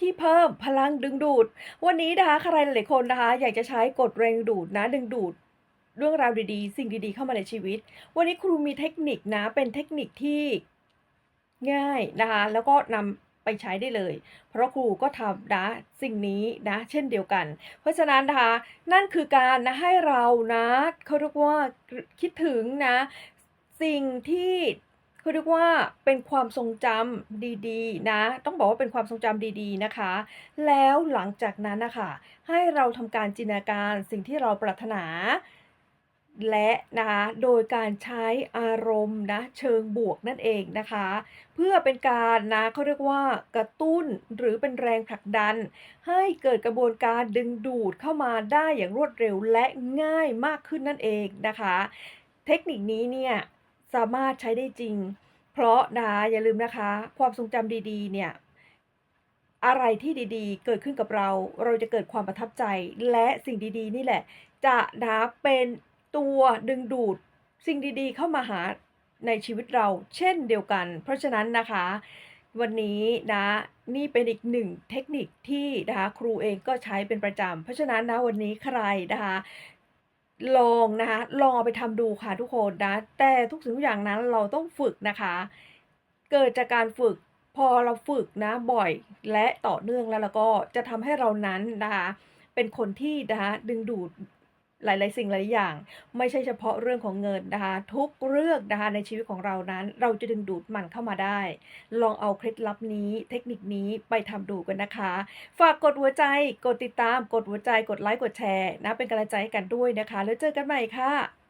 ที่เพิ่มพลังดึงดูด วันนี้นะคะใครหลายๆคนนะคะ อยากจะใช้กฎแรงดึงดูดนะดึงดูดเรื่องราวดีๆ สิ่งดีๆเข้ามาในชีวิต วันนี้ครูมีเทคนิคนะ เป็นเทคนิคที่ง่ายนะคะ แล้วก็นำไปใช้ได้เลย เพราะครูก็ทำนะสิ่งนี้นะ เช่นเดียวกัน เพราะฉะนั้นนะคะนั่นคือการนะให้เรานะเขาเรียกว่าคิดถึงนะ สิ่งที่ เขาเรียกว่าเป็นความทรงจำดีๆ นะ ต้องบอกว่าเป็นความทรงจำดีๆนะคะ แล้วหลังจากนั้นนะคะให้เราทำการจินตนาการสิ่งที่เราปรารถนา และนะคะโดยการใช้อารมณ์นะเชิงบวกนั่นเองนะคะ เพื่อเป็นการนะเขาเรียกว่ากระตุ้นหรือเป็นแรงผลักดัน ให้เกิดกระบวนการดึงดูดเข้ามาได้อย่างรวดเร็วและง่ายมากขึ้นนั่นเองนะคะ เทคนิคนี้เนี่ย สามารถใช้ได้จริง เพราะนะอย่าลืมนะคะ ความทรงจำดีๆ เนี่ย อะไรที่ดีๆ เกิดขึ้นกับเรา เราจะเกิดความประทับใจ และสิ่งดีๆ นี่แหละ จะนะเป็นตัวดึงดูดสิ่งดีๆ เข้ามาหาในชีวิตเราเช่นเดียวกัน เพราะฉะนั้นนะคะ วันนี้นะนี่เป็นอีกหนึ่งเทคนิคที่นะคะครูเองก็ใช้เป็นประจำ เพราะฉะนั้นนะวันนี้ใครนะคะ ลองนะคะลองเอาไปทำดูค่ะทุกคนนะ แต่ทุกสิ่งทุกอย่างนั้นเราต้องฝึกนะคะ เกิดจากการฝึกพอเราฝึกนะบ่อยและต่อเนื่องแล้วแล้วก็จะทำให้เรานั้นนะคะเป็นคนที่นะคะดึงดูด หลาย ๆ สิ่งหลายอย่าง ไม่ใช่เฉพาะเรื่องของเงินนะคะ ทุกเรื่องนะคะในชีวิตของเรานั้น เราจะดึงดูดมันเข้ามาได้ ลองเอาเคล็ดลับนี้ เทคนิคนี้ไปทำดูกันนะคะ ฝากกดหัวใจ กดติดตาม กดหัวใจ กดไลค์ กดแชร์นะ เป็นกำลังใจให้กันด้วยนะคะ แล้วเจอกันใหม่ค่ะ